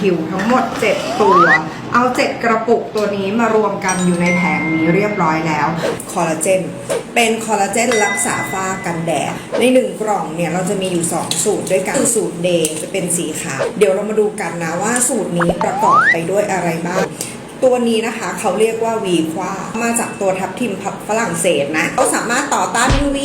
ผิวทั้งหมด 7 ตัว เอา 7 กระปุกตัวนี้มารวมกันอยู่ในแผงนี้เรียบร้อยแล้ว คอลลาเจน เป็นคอลลาเจนรักษาฝ้ากันแดด ใน 1 กล่องเนี่ย เราจะมีอยู่ 2 สูตรด้วยกัน สูตรเดย์จะเป็นสีขาว เดี๋ยวเรามาดูกันนะว่าสูตรนี้ประกอบไปด้วยอะไรบ้างตัวนี้นะคะเขาเรียกว่าวีความาจากตัวทับทิมพับฝรั่งเศสนะเขาสามารถต่อต้าน UV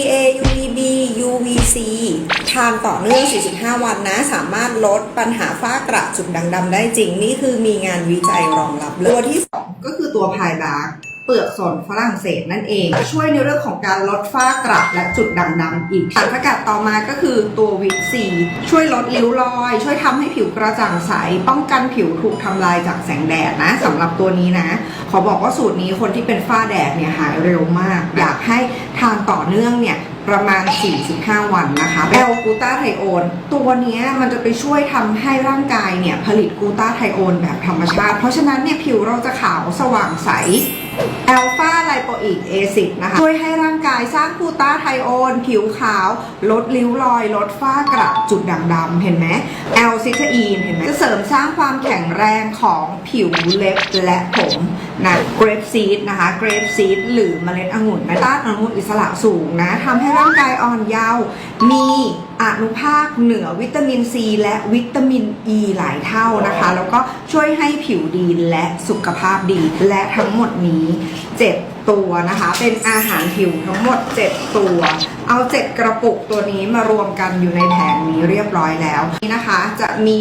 ทานต่อเนื่อง 45 วันนะ สามารถลดปัญหาฝ้ากระจุดด่างดำได้จริง นี่คือมีงานวิจัยรองรับตัวที่ 2 ก็คือตัวพายบาร์เปลือกสนฝรั่งเศสนั่นเอง ช่วยในเรื่องของการลดฝ้ากระและจุดด่างดำอีกสารสกัดต่อมาก็คือตัววิตซีช่วยลดริ้วรอย ช่วยทำให้ผิวกระจ่างใส ป้องกันผิวถูกทำลายจากแสงแดดนะสำหรับตัวนี้นะ ขอบอกว่าสูตรนี้คนที่เป็นฝ้าแดดเนี่ยหายเร็วมาก อยากให้ทานต่อเนื่องเนี่ย ประมาณ 45 วันนะคะแอลกูตาไทโอนตัวนี้มันจะไปช่วยทำให้ร่างกายเนี่ย ผลิตกูตาไทโอนแบบธรรมชาติ เพราะฉะนั้นเนี่ยผิวเราจะขาวสว่างใส แอลฟาไลโปอิกเอซิดนะคะ ช่วยให้ร่างกายสร้างกูต้าไทโอน ผิวขาว ลดริ้วรอย ลดฝ้ากระจุดด่างดำเห็นไหมแอลซิทอีนเห็นไหมจะเสริมสร้างความแข็งแรงของผิวเล็บและผมนะเกรปซีดนะคะเกรปซีดหรือเมล็ดองุ่นนะต้านอนุมูลอิสระสูงนะทำให้ร่างกายอ่อนเยาว์มีอนุภาคเหนือวิตามินซีและวิตามินอ e ีหลายเท่านะคะ แล้วก็ช่วยให้ผิวดีและสุขภาพดี และทั้งหมดนี้ 7 ตัวนะคะ เป็นอาหารผิวทั้งหมด 7 ตัว เอา 7 กระปุกตัวนี้มารวมกันอยู่ในแผงนี้เรียบร้อยแล้ว นี่นะคะจะมี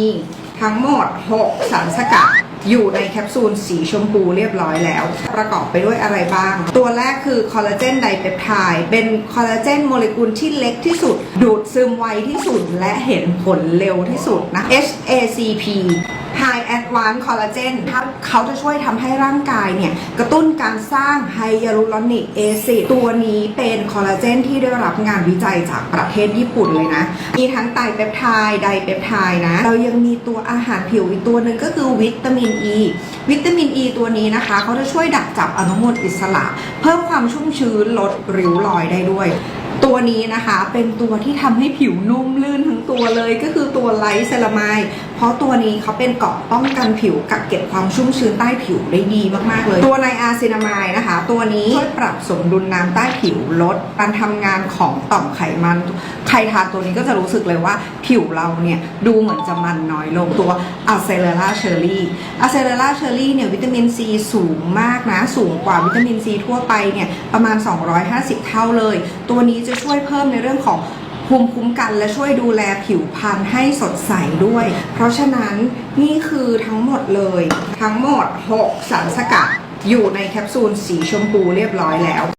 ทั้งหมด 6สารสกัด อยู่ในแคปซูลสีชมพูเรียบร้อยแล้ว ประกอบไปด้วยอะไรบ้าง ตัวแรกคือคอลลาเจนไดเปปไทด์เป็นคอลลาเจนโมเลกุลที่เล็กที่สุด ดูดซึมไวที่สุดและเห็นผลเร็วที่สุดนะ HACP High Advanced Collagen เขาจะช่วยทำให้ร่างกายเนี่ย กระตุ้นการสร้างไฮยาลูรอนิกแอซิดตัวนี้เป็นคอลลาเจนที่ได้รับงานวิจัยจากประเทศญี่ปุ่นเลยนะ มีทั้งไตเปปไทด์ไดเปปไทด์นะ เรายังมีตัวอาหารผิวอีกตัวหนึ่งก็คือวิตามินอ e. ีวิตามินอ e ีตัวนี้นะคะ เขาจะช่วยดักจับอนุมูลอิสระ เพิ่มความชุ่มชื้นลดริ้วรอยได้ด้วย ตัวนี้นะคะเป็นตัวที่ทำให้ผิวนุ่มลื่นทั้งตัวเลยก็คือตัวไลท์เซรามายเพราะตัวนี้เขาเป็นเกราะป้องกันผิวกักเก็บความชุ่มชื้นใต้ผิวได้ดีมากๆเลย ตัวไนอาซินามายนะคะ ตัวนี้ช่วยปรับสมดุลน้ำใต้ผิวลดการทำงานของต่อมไขมัน ใครทานตัวนี้ก็จะรู้สึกเลยว่าผิวเราเนี่ยดูเหมือนจะมันน้อยลงตัวอะเซเลราเชอรี่อะเซเลราเชอรี่เนี่ยวิตามินซีสูงมากนะ สูงกว่าวิตามินซีทั่วไปเนี่ยประมาณ 250 เท่าเลย ตัวนี้จะช่วยเพิ่มในเรื่องของภูมิคุ้มกันและช่วยดูแลผิวพรรณให้สดใสด้วย เพราะฉะนั้นนี่คือทั้งหมดเลย ทั้งหมด 6 สารสกัดอยู่ในแคปซูลสีชมพูเรียบร้อยแล้ว